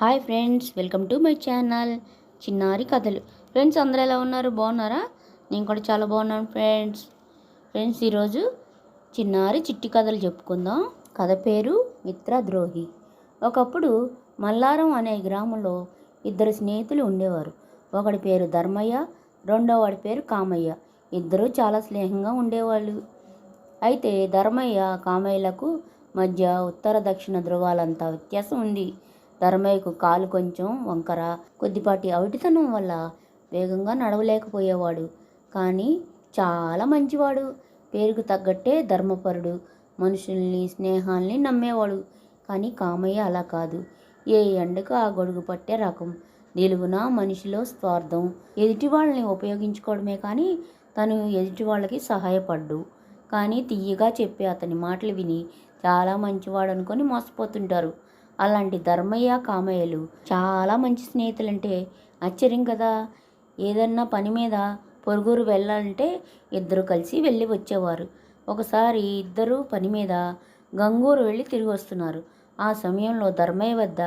Hi friends welcome to my channel. చిన్నారి కథలు. Friends అందరూ ఎలా ఉన్నారు? బాగున్నారా? నేను కూడా చాలా బాగున్నాను ఫ్రెండ్స్. ఫ్రెండ్స్ ఈరోజు చిన్నారి చిట్టి కథలు చెప్పుకుందాం. కథ పేరు మిత్రద్రోహి ఒకప్పుడు మల్లారం అనే గ్రామంలో ఇద్దరు స్నేహితులు ఉండేవారు. ఒకడి పేరు ధర్మయ్య రెండో వాడి పేరు కామయ్య. ఇద్దరూ చాలా స్నేహంగా ఉండేవాళ్ళు. అయితే ధర్మయ్య కామయ్యలకు మధ్య ఉత్తర దక్షిణ ధృవాలంతా వ్యత్యాసం ఉంది. ధర్మయ్యకు కాలు కొంచెం వంకర కొద్దిపాటి అవిటితనం వల్ల వేగంగా నడవలేకపోయేవాడు. కానీ చాలా మంచివాడు. పేరుకు తగ్గట్టే ధర్మపరుడు. మనుషుల్ని స్నేహాల్ని నమ్మేవాడు. కానీ కామయ్య అలా కాదు. ఏ ఎండకు ఆ గొడుగు పట్టే రకం. నిలువున మనిషిలో స్వార్థం. ఎదుటి వాళ్ళని ఉపయోగించుకోవడమే కానీ తను ఎదుటి వాళ్ళకి సహాయపడ్డు. కానీ తీయగా చెప్పే అతని మాటలు విని చాలా మంచివాడు అనుకొని మోసపోతుంటారు. అలాంటి ధర్మయ్య కామయ్యలు చాలా మంచి స్నేహితులంటే ఆశ్చర్యం కదా. ఏదన్నా పని మీద పొరుగురు వెళ్ళాలంటే ఇద్దరు కలిసి వెళ్ళి వచ్చేవారు. ఒకసారి ఇద్దరు పని మీద గంగూరు వెళ్ళి తిరిగి వస్తున్నారు. ఆ సమయంలో ధర్మయ్య వద్ద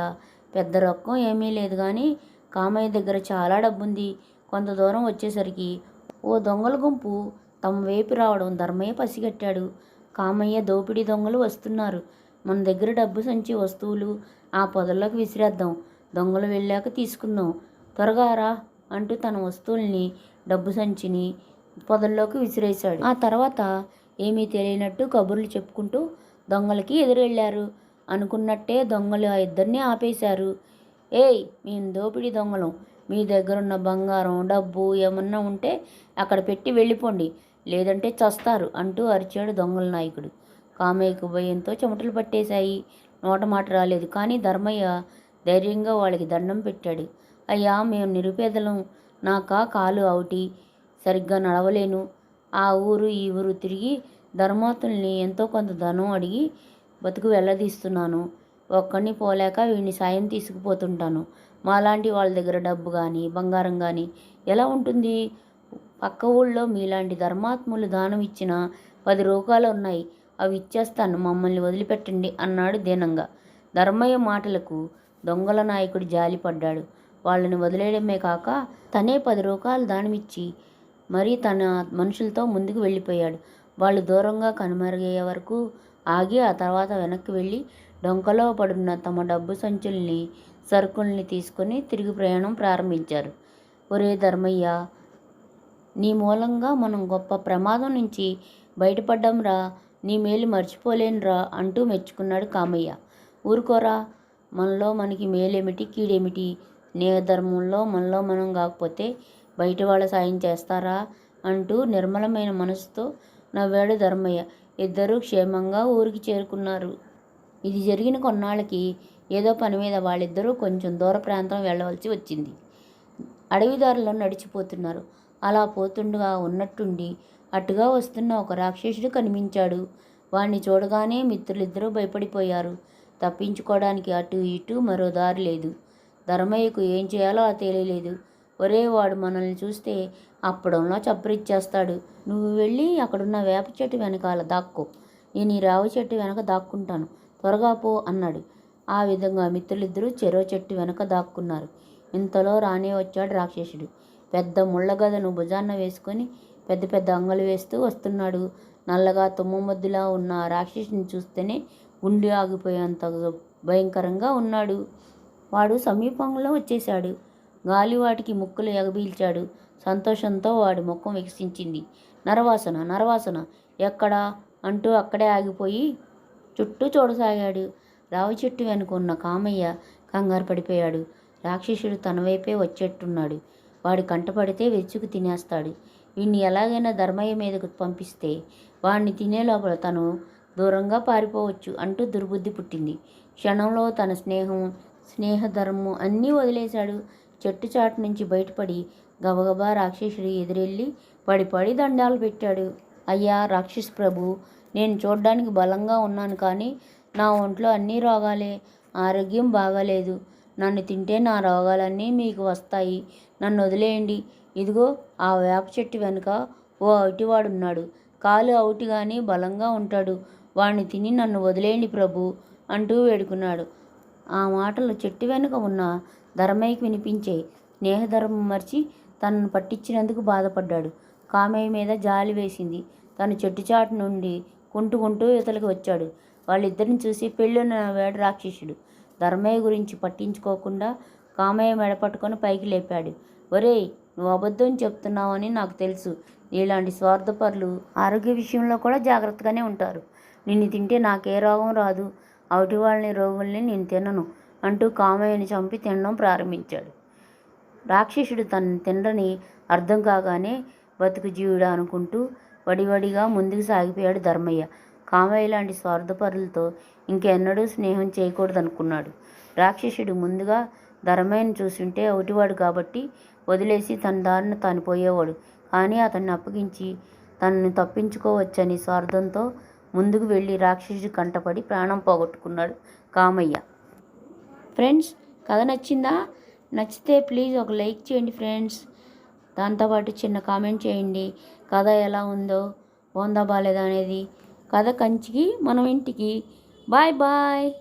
పెద్ద రొక్కం ఏమీ లేదు కానీ కామయ్య దగ్గర చాలా డబ్బుంది. కొంత దూరం వచ్చేసరికి ఓ దొంగల గుంపు తమ వైపు రావడం ధర్మయ్య పసిగట్టాడు. కామయ్య దోపిడీ దొంగలు వస్తున్నారు. మన దగ్గర డబ్బు సంచి వస్తువులు ఆ పొదల్లోకి విసిరేద్దాం. దొంగలు వెళ్ళాక తీసుకుందాం. త్వరగా రా అంటూ తన వస్తువుల్ని డబ్బు సంచిని పొదల్లోకి విసిరేశాడు. ఆ తర్వాత ఏమీ తెలియనట్టు కబుర్లు చెప్పుకుంటూ దొంగలకి ఎదురెళ్ళారు. అనుకున్నట్టే దొంగలు ఆ ఇద్దరిని ఆపేశారు. ఏయ్ మేము దోపిడీ దొంగలం. మీ దగ్గరున్న బంగారం డబ్బు ఏమన్నా ఉంటే అక్కడ పెట్టి వెళ్ళిపోండి. లేదంటే చస్తారు అంటూ అరిచాడు దొంగల నాయకుడు. కామయ్యకు భయంతో చెమటలు పట్టేశాయి. నోట మాట రాలేదు. కానీ ధర్మయ్య ధైర్యంగా వాళ్ళకి దండం పెట్టాడు. అయ్యా మేము నిరుపేదలం. నాకా కాలు అవుటి. సరిగ్గా నడవలేను. ఆ ఊరు ఈ ఊరు తిరిగి ధర్మాతుల్ని ఎంతో కొంత ధనం అడిగి బతుకు వెళ్ళదీస్తున్నాను ఒక్కడిని పోలేక వీడిని సాయం తీసుకుపోతుంటాను. మాలాంటి వాళ్ళ దగ్గర డబ్బు కానీ బంగారం కానీ ఎలా ఉంటుంది? పక్క ఊళ్ళో మీలాంటి ధర్మాత్ములు దానం ఇచ్చిన పది రూపాయలు ఉన్నాయి. అవి ఇచ్చేస్తాను మమ్మల్ని వదిలిపెట్టండి అన్నాడు దీనంగా. ధర్మయ్య మాటలకు దొంగల నాయకుడు జాలిపడ్డాడు. వాళ్ళని వదిలేయడమే కాక తనే పది రూపాయలు దానమిచ్చి మరీ తన మనుషులతో ముందుకు వెళ్ళిపోయాడు. వాళ్ళు దూరంగా కనుమరుగయ్యే వరకు ఆగి ఆ తర్వాత వెనక్కి వెళ్ళి డొంకలో పడున్న తమ డబ్బు సంచుల్ని సరుకుల్ని తీసుకొని తిరిగి ప్రయాణం ప్రారంభించారు. ఒరే ధర్మయ్య నీ మూలంగా మనం గొప్ప ప్రమాదం నుంచి బయటపడ్డంరా. నీ మేలు మర్చిపోలేనురా అంటూ మెచ్చుకున్నాడు కామయ్య. ఊరుకోరా మనలో మనకి మేలేమిటి కీడేమిటి? స్నేహధర్మంలో మనలో మనం కాకపోతే బయట వాళ్ళ సాయం చేస్తారా అంటూ నిర్మలమైన మనసుతో నవ్వాడు ధర్మయ్య. ఇద్దరూ క్షేమంగా ఊరికి చేరుకున్నారు. ఇది జరిగిన కొన్నాళ్ళకి ఏదో పని మీద వాళ్ళిద్దరూ కొంచెం దూర ప్రాంతం వెళ్ళవలసి వచ్చింది. అడవిదారిలో నడిచిపోతున్నారు. అలా పోతుండగా ఉన్నట్టుండి అటుగా వస్తున్న ఒక రాక్షసుడు కనిపించాడు. వాణ్ణి చూడగానే మిత్రులిద్దరూ భయపడిపోయారు. తప్పించుకోవడానికి అటు ఇటు మరో దారి లేదు. ధర్మయ్యకు ఏం చేయాలో ఆ తెలియలేదు. ఒరే వాడు మనల్ని చూస్తే అప్పడంలో చప్పరిచ్చేస్తాడు. నువ్వు వెళ్ళి అక్కడున్న వేప చెట్టు వెనకాల దాక్కో. నేను ఈ రావి చెట్టు వెనక దాక్కుంటాను. త్వరగా పో అన్నాడు. ఆ విధంగా మిత్రులిద్దరూ చెరో చెట్టు వెనక దాక్కున్నారు. ఇంతలో రానే వచ్చాడు రాక్షసుడు. పెద్ద ముళ్ళగదను భుజాన్న వేసుకొని పెద్ద పెద్ద అంగలు వేస్తూ వస్తున్నాడు. నల్లగా తుమ్మమద్దులా ఉన్న రాక్షసుని చూస్తేనే గుండె ఆగిపోయేంత భయంకరంగా ఉన్నాడు. వాడు సమీపంలో వచ్చేశాడు. గాలివాటికి ముక్కులు ఎగబీల్చాడు. సంతోషంతో వాడి ముఖం వికసించింది. నరవాసన నరవాసన ఎక్కడా అంటూ అక్కడే ఆగిపోయి చుట్టూ చూడసాగాడు. రావి చెట్టు వెనుక ఉన్న కామయ్య కంగారు పడిపోయాడు. రాక్షసుడు తన వైపే వచ్చేట్టున్నాడు. వాడు కంటపడితే వెచ్చుకు తినేస్తాడు. వీణ్ణి ఎలాగైనా ధర్మయ్య మీదకు పంపిస్తే వాణ్ణి తినే లోపల తను దూరంగా పారిపోవచ్చు అంటూ దుర్బుద్ధి పుట్టింది. క్షణంలో తన స్నేహం స్నేహధర్మం అన్నీ వదిలేశాడు. చెట్టు చాటు నుంచి బయటపడి గబగబా రాక్షసుడు ఎదురెళ్ళి పడి పడి దండాలు పెట్టాడు. అయ్యా రాక్షస్ ప్రభు నేను చూడ్డానికి బలంగా ఉన్నాను కానీ నా ఒంట్లో అన్ని రోగాలే ఆరోగ్యం బాగాలేదు. నన్ను తింటే నా రోగాలన్నీ మీకు వస్తాయి. నన్ను వదిలేయండి. ఇదిగో ఆ వేప చెట్టు వెనుక ఓ అవుటివాడున్నాడు. కాలు అవుటి కానీ బలంగా ఉంటాడు. వాణ్ణి తిని నన్ను వదిలేయండి ప్రభు అంటూ వేడుకున్నాడు. ఆ మాటలు చెట్టు వెనుక ఉన్న ధర్మయ్యకి వినిపించే స్నేహధర్మం మర్చి తనను పట్టించినందుకు బాధపడ్డాడు. కామయ్య మీద జాలి వేసింది. తను చెట్టు చాటు నుండి కుంటుకుంటూ ఇతలకి వచ్చాడు. వాళ్ళిద్దరిని చూసి పెళ్ళిన వేడ రాక్షసుడు. ధర్మయ్య గురించి పట్టించుకోకుండా కామయ్య మెడపట్టుకొని పైకి లేపాడు. ఒరేయ్ నువ్వు అబద్ధం చెప్తున్నావని నాకు తెలుసు. ఇలాంటి స్వార్థపరులు ఆరోగ్య విషయంలో కూడా జాగ్రత్తగానే ఉంటారు. నిన్ను తింటే నాకే రోగం రాదు. అవటి వాళ్ళని రోగుల్ని నేను తినను అంటూ కామయ్యని చంపి తినడం ప్రారంభించాడు. రాక్షసుడు తన తినడని అర్థం కాగానే బతుకు జీవుడా అనుకుంటూ వడివడిగా ముందుకు సాగిపోయాడు ధర్మయ్య. కామయ్య లాంటి స్వార్థపరులతో ఇంకెన్నడూ స్నేహం చేయకూడదనుకున్నాడు. రాక్షసుడు ముందుగా ధర్మయ్యను చూసుంటే ఒకటివాడు కాబట్టి వదిలేసి తన దారిన తాను పోయేవాడు. కానీ అతన్ని అప్పగించి తనను తప్పించుకోవచ్చని స్వార్థంతో ముందుకు వెళ్ళి రాక్షసుడి కంటపడి ప్రాణం పోగొట్టుకున్నాడు కామయ్య. ఫ్రెండ్స్ కథ నచ్చిందా? నచ్చితే ప్లీజ్ ఒక లైక్ చేయండి ఫ్రెండ్స్. దాంతోపాటు చిన్న కామెంట్ చేయండి. కథ ఎలా ఉందో బాగుందా బాగాలేదా అనేది కథ కంచికి మనం ఇంటికి. Bye bye.